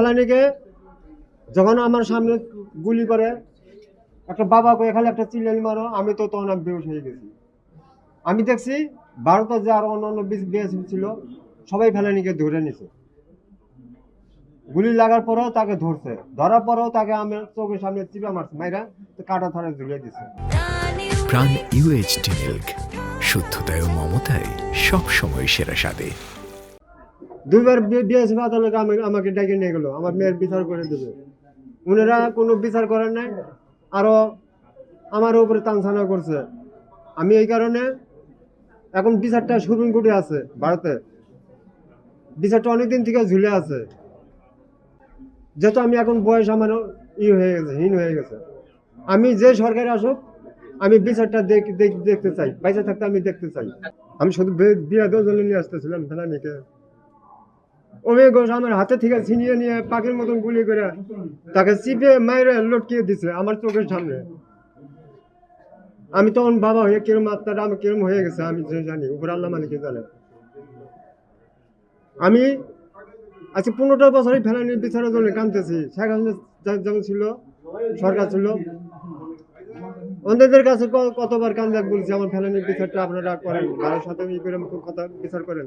ফেলানিকে যখন আমার সামনে গুলি করে, একটা বাবাকে এখানে একটা চিল্লানি মারো, আমি তো তখন আমি বেউস হয়ে গেছি। আমি দেখছি ভারতের যে আরও অন্যান্য বিএসএফ ছিল, সবাই ফেলানিকে ধরে নিছে। গুলি লাগার পরেও তাকে ধরছে। ধরার পরেও তাকে আমি চোখের সামনে চিপা মারছে, মাইরা কাটা ধরে ঝুলিয়ে দিছে। প্রাণ ইউএইচটি মিল্ক শুদ্ধতায় ও মমতায় সব সময় সেরা স্বাদে। দুইবার বিএসএফ আদালতে আমাকে ডেকে নিয়ে গেলো। আমার মেয়ের বিচার করে দেবে। উনারা কোনো বিচার করেন নাই। আরও আমার উপরে তানসানা করছে। আমি এই কারণে এখন বিচারটা সুপ্রিম কোর্টে আছে, ভারতে। বিচারটা অনেকদিন থেকে ঝুলে আছে। যেহেতু আমি এখন বয়স আমার ই হয়ে গেছে, হীন হয়ে গেছে। আমি যে সরকারে আসুক, আমি বিচারটা দেখ- দেখ- দেখতে চাই। পয়সা থাকতে আমি দেখতে চাই। আমি শুধু বিয়ে জন্য নিয়ে আসতেছিলাম, ফেলানিকে। ওমে ঘোষ আমার হাতে থেকে ছিনিয়ে নিয়ে পাখির মতন গুলি করে তাকে চিপে মাইরে লটকিয়ে দিছে আমার চোখের সামনে। আমি তখন বাবা হয়ে কিরম আত্মাটা আমি কিরম হয়ে গেছে, আমি যে জানি, উপর আল্লাহ মালিকে জানে। আমি আজকে পনেরোটা বছরই ফেলানির বিচারের জন্য কাঁদতেছি। শেখ হাসিনা যা- যখন ছিল, সরকার ছিল। অন্যদের কাছে কতবার কান্দাক বলছি, আমার ফেলানির বিচারটা আপনারা করেন, কারোর সাথে কথা বিচার করেন।